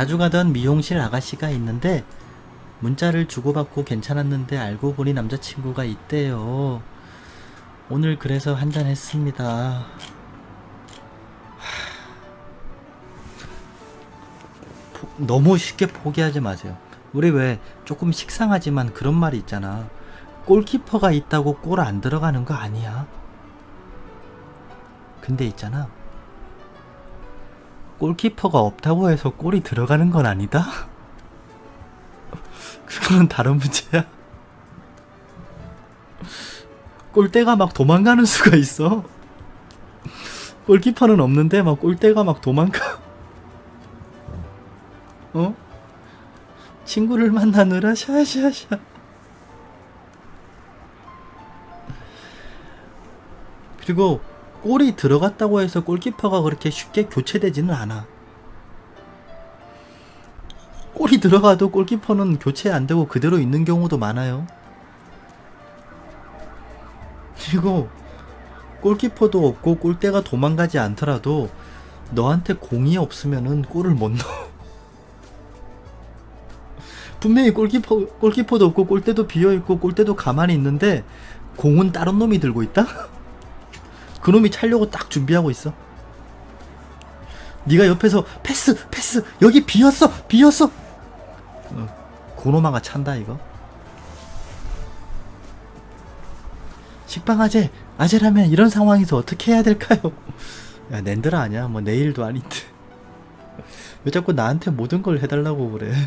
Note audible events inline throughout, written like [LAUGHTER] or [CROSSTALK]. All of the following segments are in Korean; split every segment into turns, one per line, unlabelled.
자주 가던 미용실 아가씨가 있는데 문자를 주고받고 괜찮았는데 알고 보니 남자친구가 있대요. 오늘 그래서 한잔 했습니다. 포- 너무 쉽게 포기하지 마세요. 우리 왜 조금 식상하지만 그런 말이 있잖아. 골키퍼가 있다고 골 안 들어가는 거 아니야. 근데 있잖아. 골키퍼가 없다고 해서 골이 들어가는 건 아니다? [LAUGHS] 그거는 다른 문제야. 골대가 막 도망가는 수가 있어. 골키퍼는 없는데 막 골대가 막 도망가. 어? 친구를 만나느라 샤샤샤. 그리고 골이 들어갔다고 해서 골키퍼가 그렇게 쉽게 교체되지는 않아. 골이 들어가도 골키퍼는 교체 안 되고 그대로 있는 경우도 많아요. 그리고 골키퍼도 없고 골대가 도망가지 않더라도 너한테 공이 없으면은 골을 못 넣어. [LAUGHS] 분명히 골키퍼 골키퍼도 없고 골대도 비어 있고 골대도 가만히 있는데 공은 다른 놈이 들고 있다? [LAUGHS] 그 놈이 차려고 딱 준비하고 있어. 네가 옆에서 패스 패스 여기 비었어 비었어. 어, 고노마가 찬다 이거. 식빵 아재 아재라면 이런 상황에서 어떻게 해야 될까요? 야 낸드라 아니야 뭐 내일도 아닌데 [LAUGHS] 왜 자꾸 나한테 모든 걸 해달라고 그래? [LAUGHS]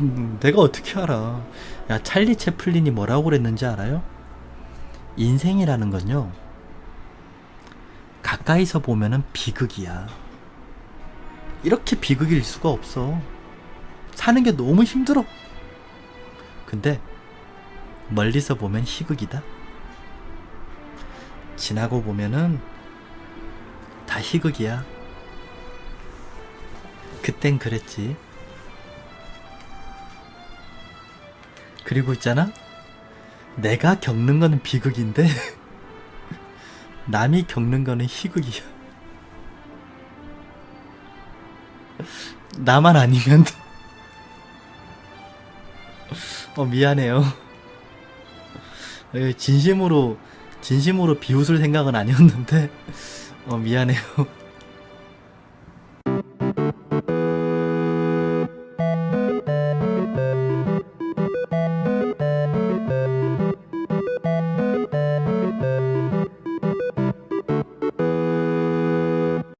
음, 내가 어떻게 알아? 야 찰리 채플린이 뭐라고 그랬는지 알아요? 인생이라는 건요 가까이서 보면은 비극이야. 이렇게 비극일 수가 없어. 사는 게 너무 힘들어. 근데 멀리서 보면 희극이다. 지나고 보면은 다 희극이야. 그땐 그랬지. 그리고 있잖아. 내가 겪는 거는 비극인데 [LAUGHS] 남이 겪는 거는 희극이야. 나만 아니면 돼. [LAUGHS] 어 미안해요. 에, 진심으로 진심으로 비웃을 생각은 아니었는데 어 미안해요.